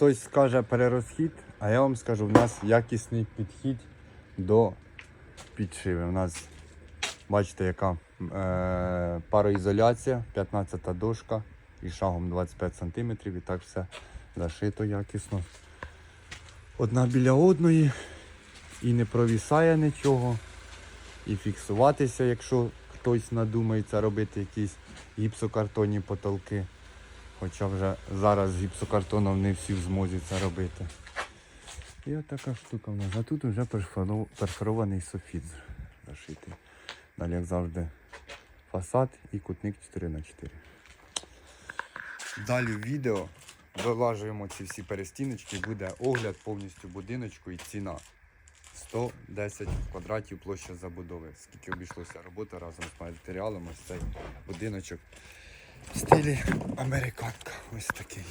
хтось скаже перерозхід, а я вам скажу, в нас якісний підхід до підшиви. У нас, бачите, яка е, пароізоляція, 15 дошка і шагом 25 см. І так все зашито якісно. Одна біля одної. І не провісає нічого. І фіксуватися, якщо хтось надумається робити якісь гіпсокартонні потолки. Хоча вже зараз з гіпсокартоном не всі в змозі це робити. І от така штука в нас. А тут вже перфоро- перфорований софіт зашитий. Далі, як завжди, фасад і кутник 4х4. Далі в відео вилажуємо ці всі перестіночки, буде огляд повністю будиночку і ціна. 110 квадратів площа забудови. Скільки обійшлося робота разом з матеріалами, ось цей будиночок в стилі американка. Ось такий.